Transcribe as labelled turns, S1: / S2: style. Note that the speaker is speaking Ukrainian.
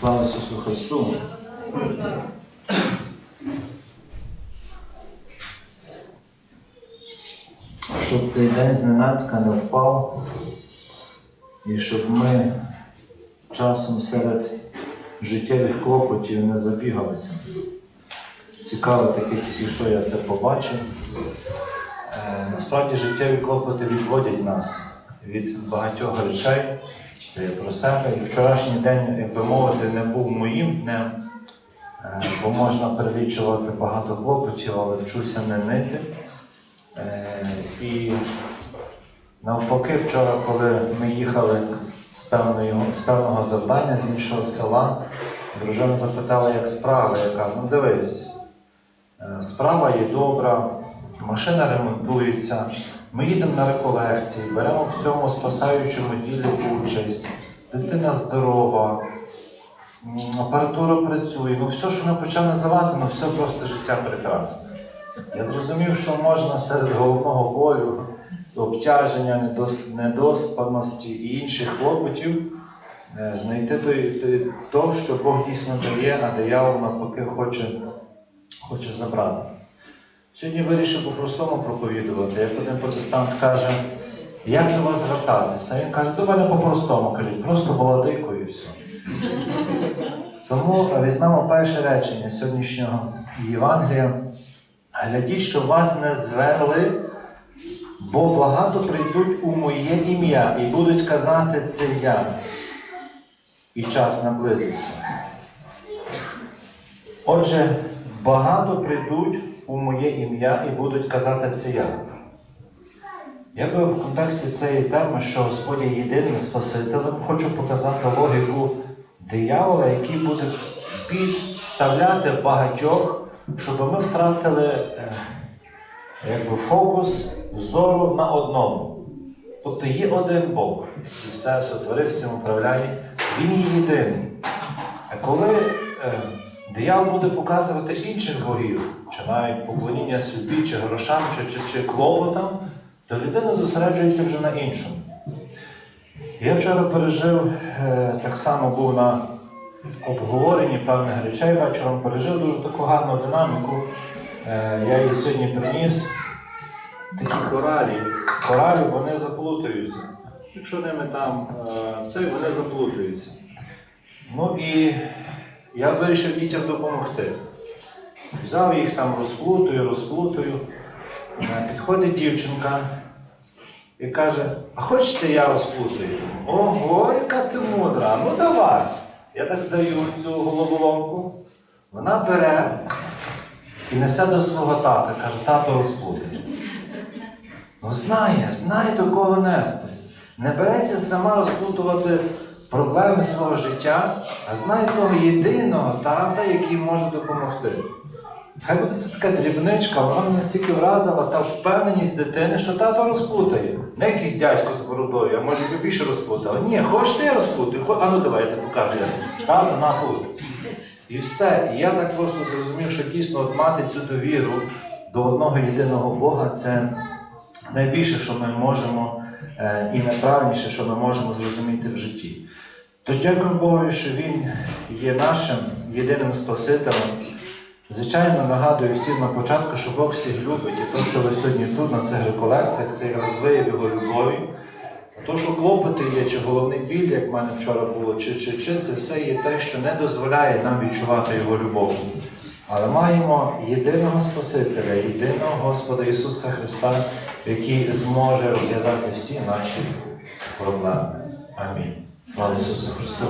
S1: Слава Ісусу Христу! Щоб цей день зненацька не впав, і щоб ми часом серед життєвих клопотів не забігалися. Цікаво таке, тільки що я це побачив. Е, Насправді життєві клопоти відводять нас від багатьох речей. Це про себе. І вчорашній день, як би мовити, не був моїм днем, е, бо можна перелічувати багато клопотів, але вчуся не нити. Е, І навпаки, вчора, коли ми їхали з, певної, з певного завдання з іншого села, дружина запитала, як справа. Я кажу, ну дивись, е, справа є добра, машина ремонтується, ми їдемо на реколекції, беремо в цьому спасаючому ділі участь, дитина здорова, апаратура працює. Ну все, що не почав називати, ну все просто життя прекрасне. Я зрозумів, що можна серед головного болю, обтяження, недос, недоспаності і інших клопотів е, знайти то, що Бог дійсно дає, а диявол навпаки хоче, хоче забрати. Сьогодні вирішив по-простому проповідувати. Як один протестант каже, як до вас звертатися? Він каже, до мене по-простому, кажіть, просто володико і все. Тому візьмемо перше речення сьогоднішнього Євангелія. Глядіть, щоб вас не зверли, бо багато прийдуть у моє ім'я і будуть казати це я. І час наблизився. Отже, багато прийдуть у моє ім'я і будуть казати це я. Я би в контексті цієї теми, що Господь є єдиним Спасителем, хочу показати логіку диявола, який буде підставляти багатьох, щоб ми втратили е, якби, фокус зору на одному. Тобто є один Бог, і все сотворив, всім управляє, Він є єдиний. А коли е, диявол буде показувати інших богів, чи навіть поклоніння собі, чи грошам, чи, чи, чи клопотам, то людина зосереджується вже на іншому. Я вчора пережив, е, так само був на обговоренні певних речей вечором, пережив дуже таку гарну динаміку. Е, я її сьогодні приніс. Такі коралі. Коралі вони заплутаються. Якщо ними там е, це, вони заплутаються. Ну і я вирішив дітям допомогти. Взяв їх там, розплутую, розплутую. Е, Підходить дівчинка і каже: А хочете я розплутаю? Ого, яка ти мудра! Ну давай. Я так даю цю головоломку. Вона бере і несе до свого тата, каже, тато розплутає. Ну знає, знає до кого нести. Не береться сама розплутувати проблеми свого життя, а знає того єдиного тата, який може допомогти. Хай буде це така дрібничка, вона мене настільки вразила та впевненість дитини, що тато розплутає. Не якийсь дядько з бородою, а може би більше розплутав. Ні, хочеш я розплутаю? Хо- А ну давай, я тобі покажу, як. Тато на плут. І все. І я так просто зрозумів, що дійсно от мати цю довіру до одного єдиного Бога це найбільше, що ми можемо, і найправильніше, що ми можемо зрозуміти в житті. Тож дякуємо Богу, що Він є нашим єдиним Спасителем. Звичайно, нагадую всім на початку, що Бог всіх любить, і те, що ви сьогодні тут, на цих реколекціях, це якраз вияв його любові. А то, що клопоти є, чи головний біль, як в мене вчора було, чи, чи, чи, це все є те, що не дозволяє нам відчувати його любов. Але маємо єдиного Спасителя, єдиного Господа Ісуса Христа, який зможе розв'язати всі наші проблеми. Амінь. Слава Ісусу Христу!